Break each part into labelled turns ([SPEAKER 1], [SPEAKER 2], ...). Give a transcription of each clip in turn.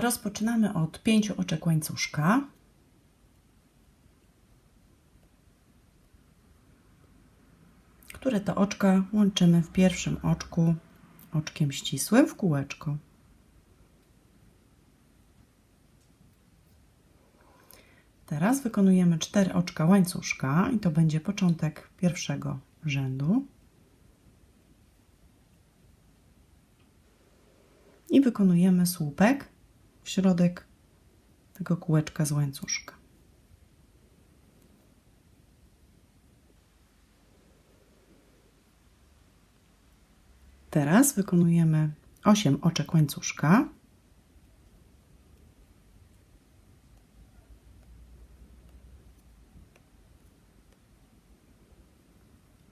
[SPEAKER 1] Rozpoczynamy od pięciu oczek łańcuszka. Które to oczka łączymy w pierwszym oczku oczkiem ścisłym w kółeczko. Teraz wykonujemy cztery oczka łańcuszka i to będzie początek pierwszego rzędu. I wykonujemy słupek w środek tego kółeczka z łańcuszka. Teraz wykonujemy 8 oczek łańcuszka.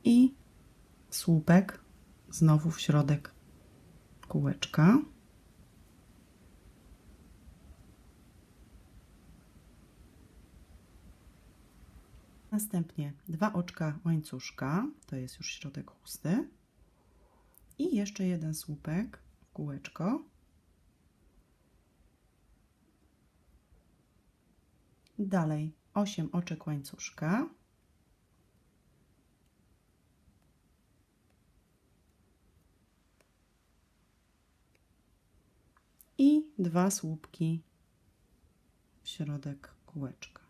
[SPEAKER 1] I słupek znowu w środek kółeczka. Następnie dwa oczka łańcuszka, to jest już środek chusty. I jeszcze jeden słupek w kółeczko. Dalej 8 oczek łańcuszka. I dwa słupki w środek kółeczka.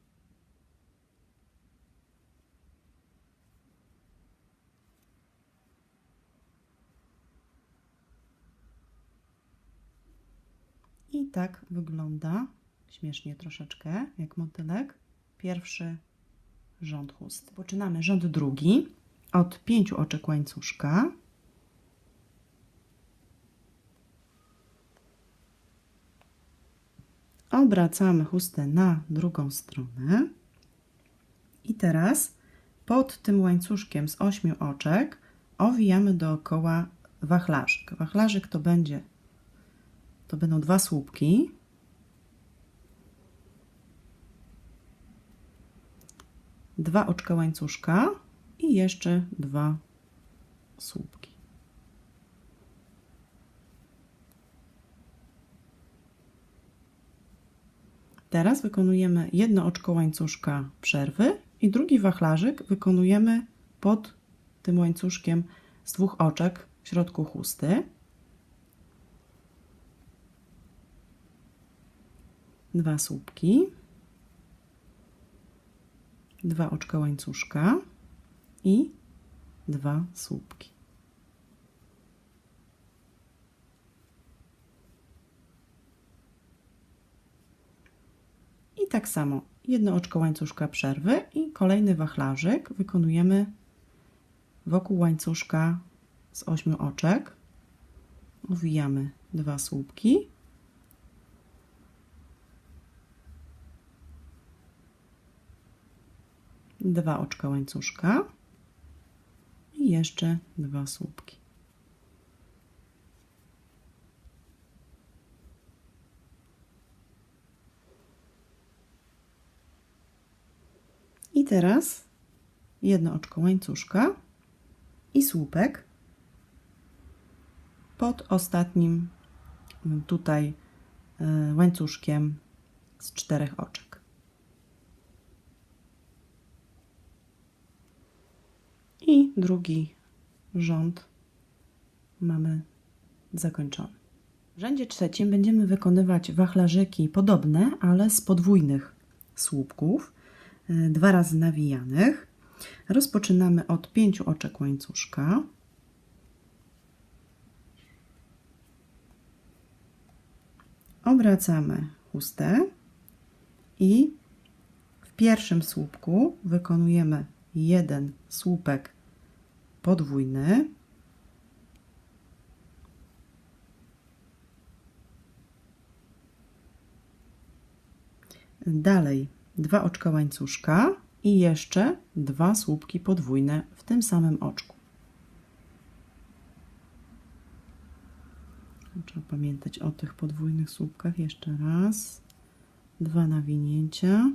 [SPEAKER 1] I tak wygląda śmiesznie troszeczkę, jak motylek. Pierwszy rząd chusty. Poczynamy rząd drugi od pięciu oczek łańcuszka. Obracamy chustę na drugą stronę. I teraz pod tym łańcuszkiem z ośmiu oczek owijamy dookoła wachlarzyk. Wachlarzyk to będzie to będą dwa słupki. Dwa oczka łańcuszka i jeszcze dwa słupki. Teraz wykonujemy jedno oczko łańcuszka przerwy i drugi wachlarzyk wykonujemy pod tym łańcuszkiem z dwóch oczek w środku chusty. Dwa słupki, dwa oczka łańcuszka i dwa słupki. I tak samo jedno oczko łańcuszka przerwy i kolejny wachlarzyk wykonujemy wokół łańcuszka z ośmiu oczek. Owijamy dwa słupki dwa oczka łańcuszka i jeszcze dwa słupki. I teraz jedno oczko łańcuszka i słupek pod ostatnim tutaj e, łańcuszkiem z czterech oczek. I drugi rząd mamy zakończony. W rzędzie trzecim będziemy wykonywać wachlarzyki podobne, ale z podwójnych słupków, e, dwa razy nawijanych. Rozpoczynamy od pięciu oczek łańcuszka. Obracamy chustę i w pierwszym słupku wykonujemy jeden słupek podwójny. Dalej dwa oczka łańcuszka i jeszcze dwa słupki podwójne w tym samym oczku. Trzeba pamiętać o tych podwójnych słupkach. Jeszcze raz. Dwa nawinięcia.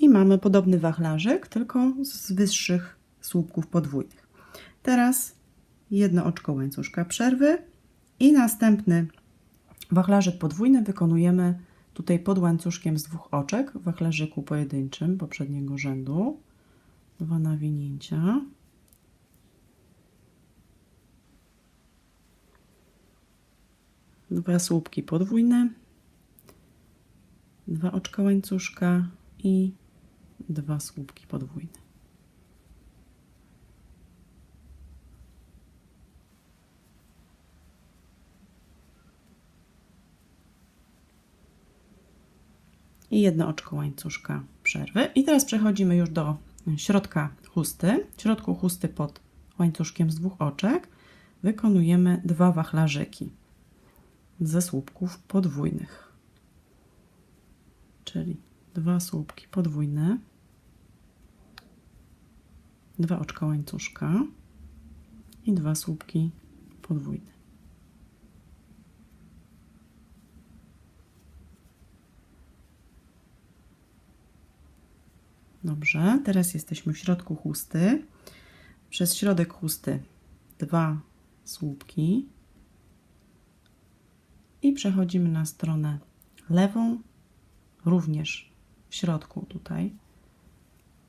[SPEAKER 1] I mamy podobny wachlarzyk, tylko z wyższych słupków podwójnych. Teraz jedno oczko łańcuszka przerwy i następny wachlarzyk podwójny wykonujemy tutaj pod łańcuszkiem z dwóch oczek w wachlarzyku pojedynczym poprzedniego rzędu. Dwa nawinięcia. Dwa słupki podwójne, dwa oczka łańcuszka i dwa słupki podwójne. i jedno oczko łańcuszka przerwy. I teraz przechodzimy już do środka chusty. W środku chusty pod łańcuszkiem z dwóch oczek wykonujemy dwa wachlarzyki ze słupków podwójnych. Czyli dwa słupki podwójne, dwa oczka łańcuszka i dwa słupki podwójne. Dobrze, teraz jesteśmy w środku chusty. Przez środek chusty dwa słupki i przechodzimy na stronę lewą, również w środku tutaj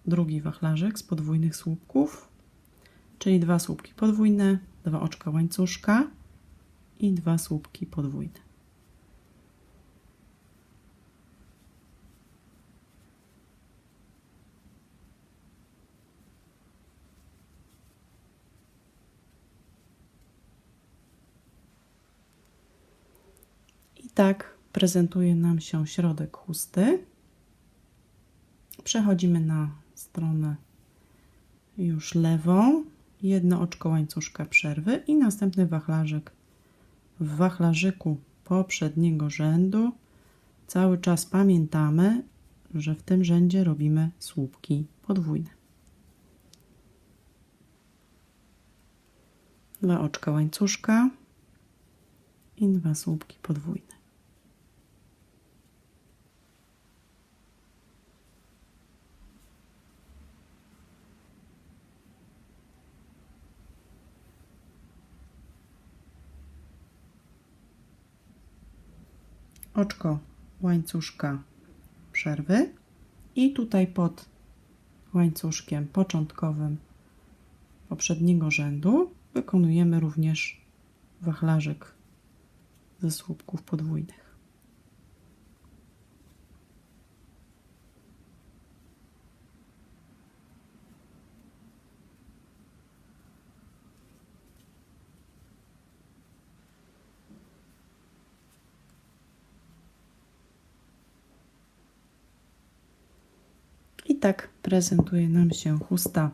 [SPEAKER 1] drugi wachlarzyk z podwójnych słupków, czyli dwa słupki podwójne, dwa oczka łańcuszka i dwa słupki podwójne. tak prezentuje nam się środek chusty. Przechodzimy na stronę już lewą, jedno oczko łańcuszka przerwy i następny wachlarzyk w wachlarzyku poprzedniego rzędu. Cały czas pamiętamy, że w tym rzędzie robimy słupki podwójne. Dwa oczka łańcuszka i dwa słupki podwójne. Oczko łańcuszka przerwy i tutaj pod łańcuszkiem początkowym poprzedniego rzędu wykonujemy również wachlarzyk ze słupków podwójnych. Tak prezentuje nam się chusta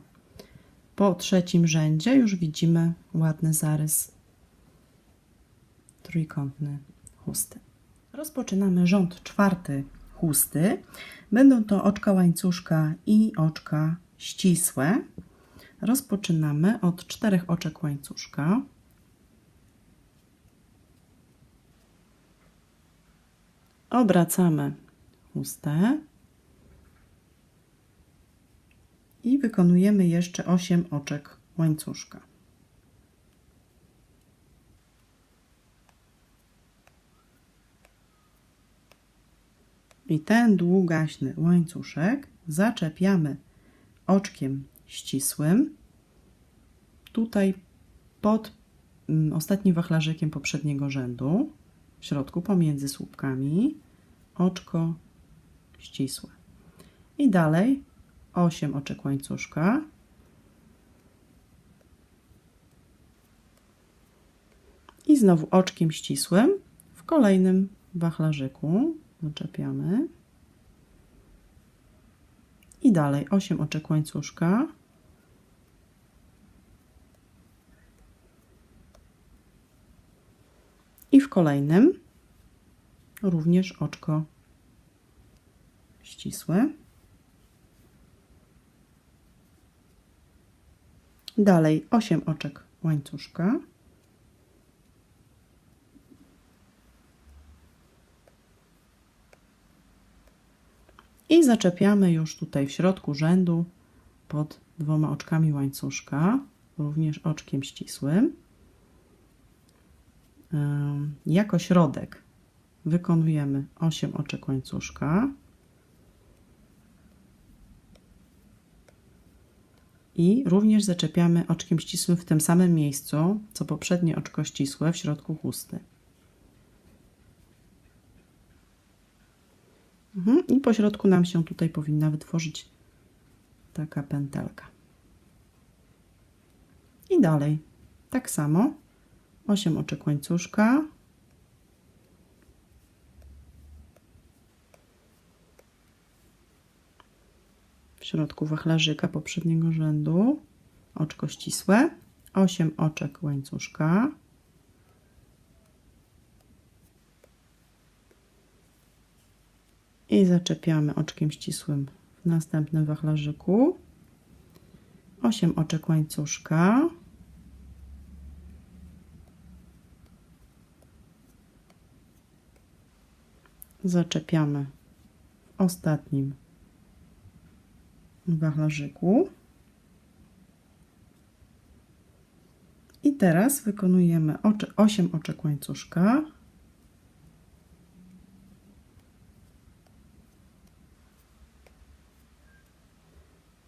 [SPEAKER 1] po trzecim rzędzie. Już widzimy ładny zarys trójkątny chusty. Rozpoczynamy rząd czwarty chusty. Będą to oczka łańcuszka i oczka ścisłe. Rozpoczynamy od czterech oczek łańcuszka. Obracamy chustę i wykonujemy jeszcze 8 oczek łańcuszka. I ten długaśny łańcuszek zaczepiamy oczkiem ścisłym, tutaj pod mm, ostatnim wachlarzykiem poprzedniego rzędu, w środku pomiędzy słupkami, oczko ścisłe. I dalej 8 oczek łańcuszka. I znowu oczkiem ścisłym w kolejnym wachlarzyku zaczepiamy. I dalej 8 oczek łańcuszka. I w kolejnym również oczko ścisłe. Dalej 8 oczek łańcuszka. I zaczepiamy już tutaj w środku rzędu pod dwoma oczkami łańcuszka, również oczkiem ścisłym. Ym, Jako środek wykonujemy 8 oczek łańcuszka. I również zaczepiamy oczkiem ścisłym w tym samym miejscu, co poprzednie oczko ścisłe w środku chusty. Mhm. I po środku nam się tutaj powinna wytworzyć taka pętelka. I dalej, tak samo, 8 oczek łańcuszka. Środku wachlarzyka poprzedniego rzędu, oczko ścisłe, 8 oczek łańcuszka. I zaczepiamy oczkiem ścisłym w następnym wachlarzyku. 8 oczek łańcuszka. Zaczepiamy w ostatnim wachlarzyku. I teraz wykonujemy oczy, 8 oczek łańcuszka.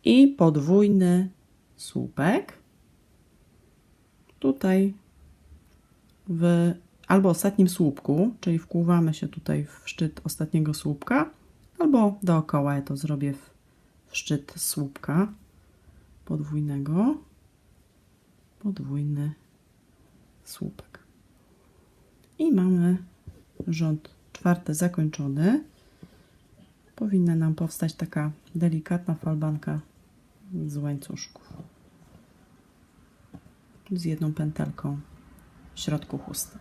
[SPEAKER 1] i podwójny słupek. Tutaj w albo ostatnim słupku, czyli wkłuwamy się tutaj w szczyt ostatniego słupka, albo dookoła ja to zrobię w, szczyt słupka podwójnego. Podwójny słupek. I mamy rząd czwarty zakończony. Powinna nam powstać taka delikatna falbanka z łańcuszków. Z jedną pętelką w środku chusty.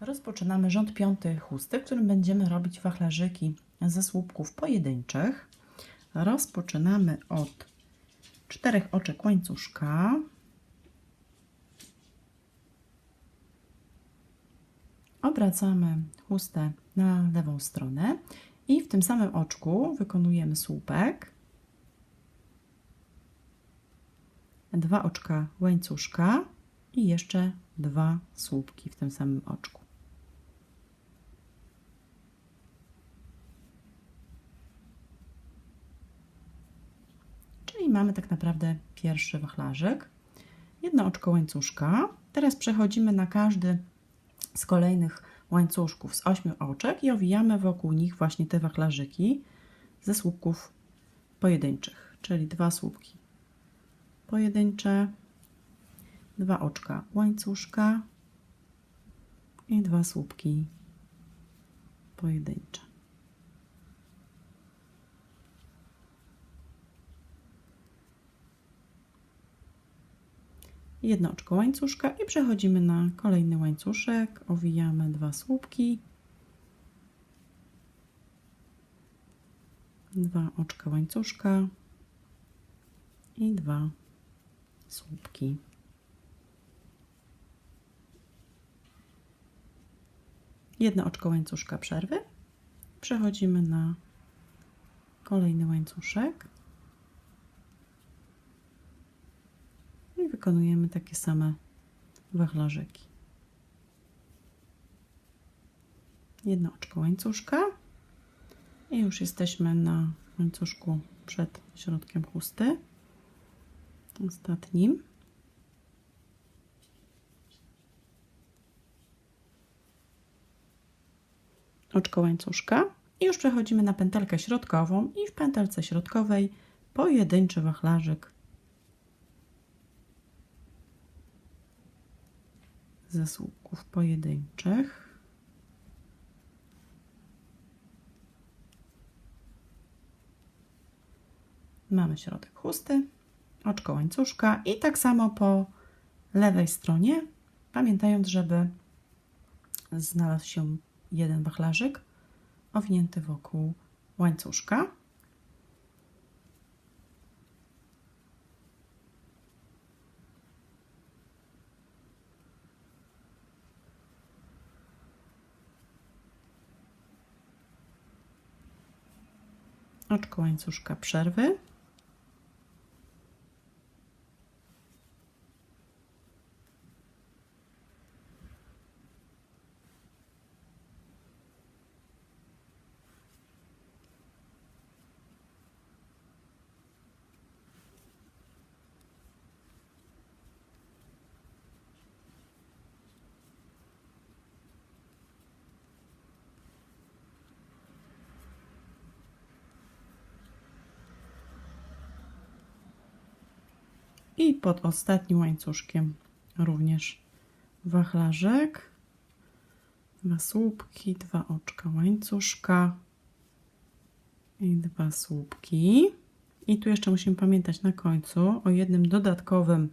[SPEAKER 1] Rozpoczynamy rząd piąty chusty, w którym będziemy robić wachlarzyki ze słupków pojedynczych. Rozpoczynamy od czterech oczek łańcuszka. Obracamy chustę na lewą stronę i w tym samym oczku wykonujemy słupek. Dwa oczka łańcuszka i jeszcze dwa słupki w tym samym oczku. Czyli mamy tak naprawdę pierwszy wachlarzyk. Jedno oczko łańcuszka. Teraz przechodzimy na każdy z kolejnych łańcuszków z ośmiu oczek i owijamy wokół nich właśnie te wachlarzyki ze słupków pojedynczych, czyli dwa słupki pojedyncze, dwa oczka łańcuszka i dwa słupki pojedyncze. Jedno oczko łańcuszka i przechodzimy na kolejny łańcuszek, owijamy dwa słupki, dwa oczka łańcuszka i dwa słupki. Jedno oczko łańcuszka przerwy. Przechodzimy na kolejny łańcuszek. i wykonujemy takie same wachlarzyki. Jedno oczko łańcuszka i już jesteśmy na łańcuszku przed środkiem chusty, ostatnim. Oczko łańcuszka i już przechodzimy na pętelkę środkową i w pętelce środkowej pojedynczy wachlarzyk ze słupków pojedynczych. Mamy środek chusty, oczko łańcuszka i tak samo po lewej stronie, pamiętając, żeby znalazł się jeden wachlarzyk owinięty wokół łańcuszka. Oczko łańcuszka przerwy. I pod ostatnim łańcuszkiem również wachlarzek, dwa słupki, dwa oczka łańcuszka i dwa słupki. I tu jeszcze musimy pamiętać na końcu o jednym dodatkowym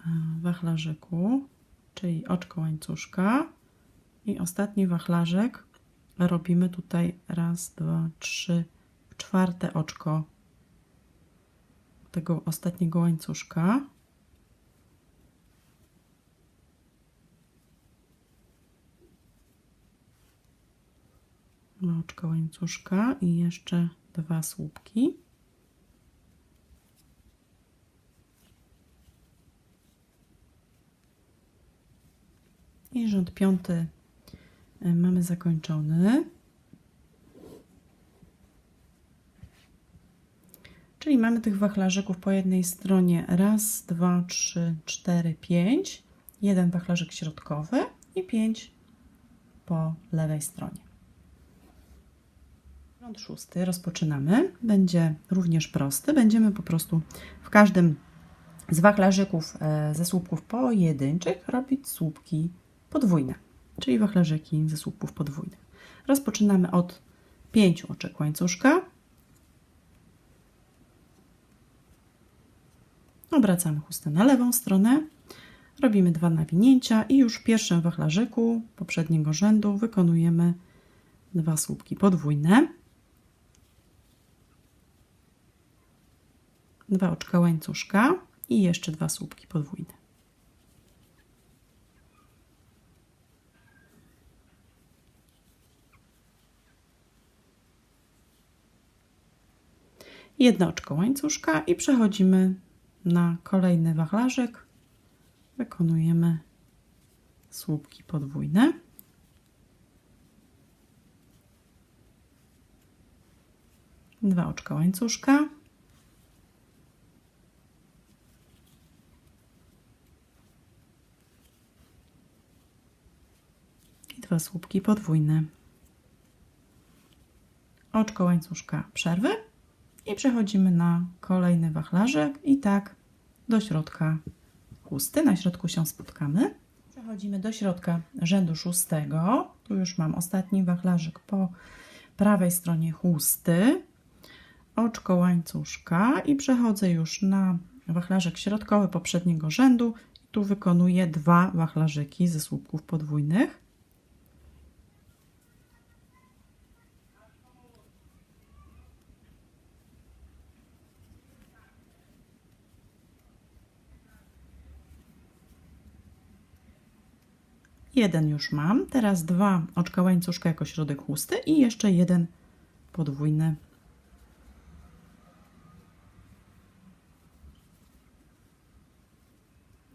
[SPEAKER 1] e, wachlarzyku, czyli oczko łańcuszka. I ostatni wachlarzek robimy tutaj raz, dwa, trzy, czwarte oczko tego ostatniego łańcuszka. Oczko łańcuszka i jeszcze dwa słupki. I rząd piąty e, mamy zakończony. Czyli mamy tych wachlarzyków po jednej stronie raz, dwa, trzy, cztery, pięć. Jeden wachlarzyk środkowy i pięć po lewej stronie. Rząd szósty rozpoczynamy. Będzie również prosty. Będziemy po prostu w każdym z wachlarzyków e, ze słupków pojedynczych robić słupki podwójne, czyli wachlarzyki ze słupków podwójnych. Rozpoczynamy od pięciu oczek łańcuszka. Obracamy chustę na lewą stronę, robimy dwa nawinięcia i już w pierwszym wachlarzyku poprzedniego rzędu wykonujemy dwa słupki podwójne. Dwa oczka łańcuszka i jeszcze dwa słupki podwójne. Jedno oczko łańcuszka i przechodzimy na kolejny wachlarzyk wykonujemy słupki podwójne. Dwa oczka łańcuszka. I dwa słupki podwójne. Oczko łańcuszka przerwy i przechodzimy na kolejny wachlarzek i tak do środka chusty. Na środku się spotkamy. Przechodzimy do środka rzędu szóstego. Tu już mam ostatni wachlarzyk po prawej stronie chusty. Oczko łańcuszka i przechodzę już na wachlarzyk środkowy poprzedniego rzędu. Tu wykonuję dwa wachlarzyki ze słupków podwójnych. Jeden już mam. Teraz dwa oczka łańcuszka jako środek chusty i jeszcze jeden podwójny.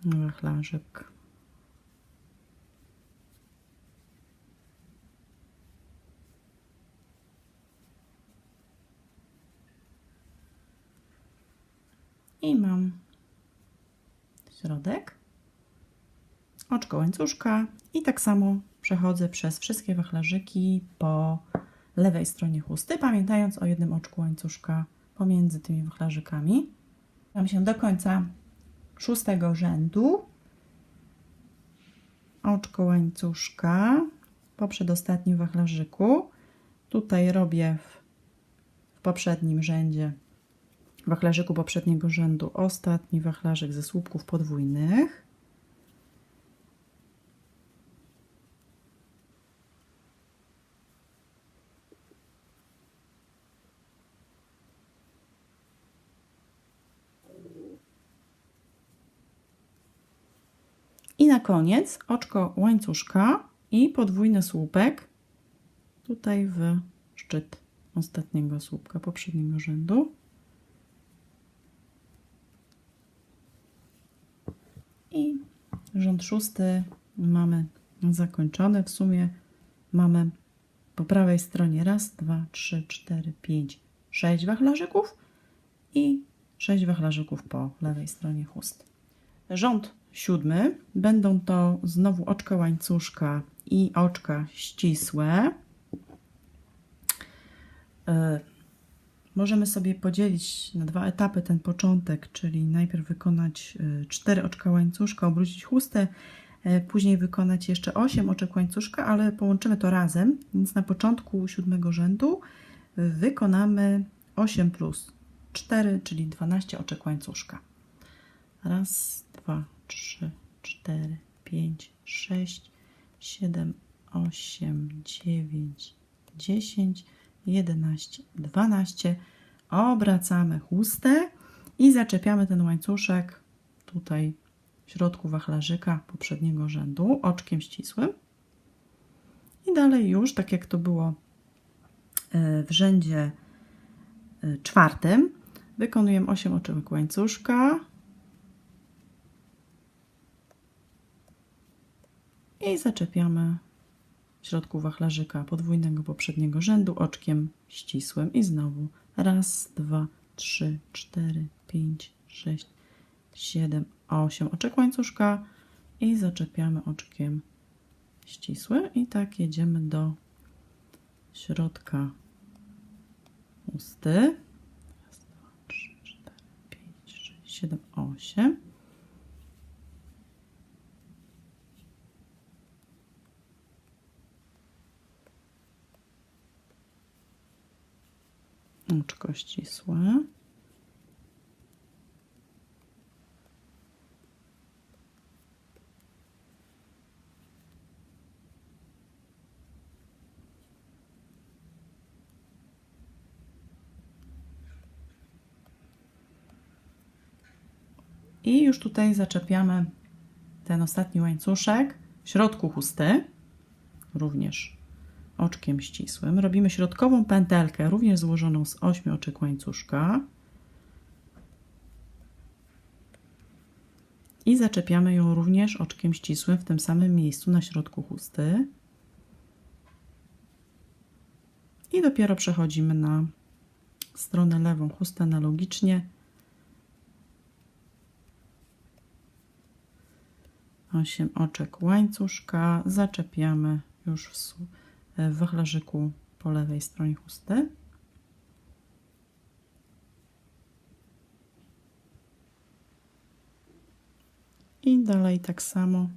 [SPEAKER 1] Wachlarzyk. I mam środek oczko łańcuszka i tak samo przechodzę przez wszystkie wachlarzyki po lewej stronie chusty, pamiętając o jednym oczku łańcuszka pomiędzy tymi wachlarzykami. Mam się do końca szóstego rzędu. Oczko łańcuszka po przedostatnim wachlarzyku. Tutaj robię w, w poprzednim rzędzie, wachlarzyku poprzedniego rzędu, ostatni wachlarzyk ze słupków podwójnych. I na koniec oczko łańcuszka i podwójny słupek tutaj w szczyt ostatniego słupka poprzedniego rzędu. I rząd szósty mamy zakończony. W sumie mamy po prawej stronie raz, dwa, trzy, cztery, pięć, sześć wachlarzyków i sześć wachlarzyków po lewej stronie chusty. Rząd siódmy będą to znowu oczka łańcuszka i oczka ścisłe. E, Możemy sobie podzielić na dwa etapy ten początek, czyli najpierw wykonać e, cztery oczka łańcuszka, obrócić chustę, e, później wykonać jeszcze 8 oczek łańcuszka, ale połączymy to razem, więc na początku siódmego rzędu wykonamy 8 plus 4, czyli 12 oczek łańcuszka. Raz, dwa, trzy, cztery, pięć, sześć, siedem, osiem, dziewięć, dziesięć, jedenaście, dwanaście. Obracamy chustę i zaczepiamy ten łańcuszek tutaj w środku wachlarzyka poprzedniego rzędu oczkiem ścisłym. I dalej już, tak jak to było e, w rzędzie e, czwartym, wykonujemy 8 oczek łańcuszka, i zaczepiamy w środku wachlarzyka podwójnego poprzedniego rzędu oczkiem ścisłym i znowu raz, dwa, trzy, cztery, pięć, sześć, siedem, osiem oczek łańcuszka i zaczepiamy oczkiem ścisłym i tak jedziemy do środka usty. Raz, dwa, trzy, cztery, pięć, sześć, siedem, osiem. Oczko ścisłe. I już tutaj zaczepiamy ten ostatni łańcuszek w środku chusty, również oczkiem ścisłym. Robimy środkową pętelkę, również złożoną z 8 oczek łańcuszka. I zaczepiamy ją również oczkiem ścisłym w tym samym miejscu na środku chusty. I dopiero przechodzimy na stronę lewą chusty analogicznie. Osiem oczek łańcuszka zaczepiamy już w, su- w wachlarzyku po lewej stronie chusty. I dalej tak samo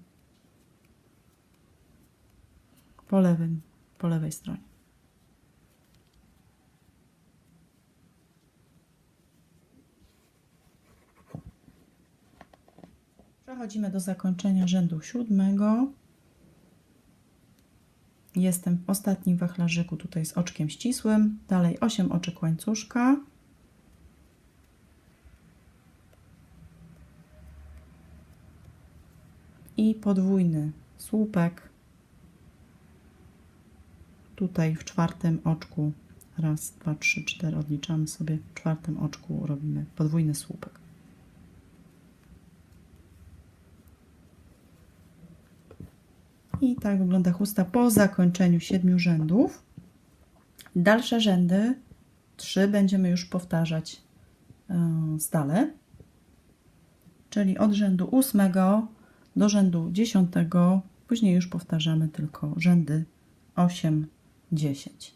[SPEAKER 1] po, lewym, po lewej stronie. Przechodzimy do zakończenia rzędu siódmego. Jestem w ostatnim wachlarzyku tutaj z oczkiem ścisłym. Dalej 8 oczek łańcuszka. I podwójny słupek. Tutaj w czwartym oczku. Raz, dwa, trzy, cztery. Odliczamy sobie. W czwartym oczku robimy podwójny słupek. I tak wygląda chusta po zakończeniu siedmiu rzędów. Dalsze rzędy, trzy, będziemy już powtarzać stale. Czyli od rzędu ósmego do rzędu dziesiątego. Później już powtarzamy tylko rzędy 8, 10.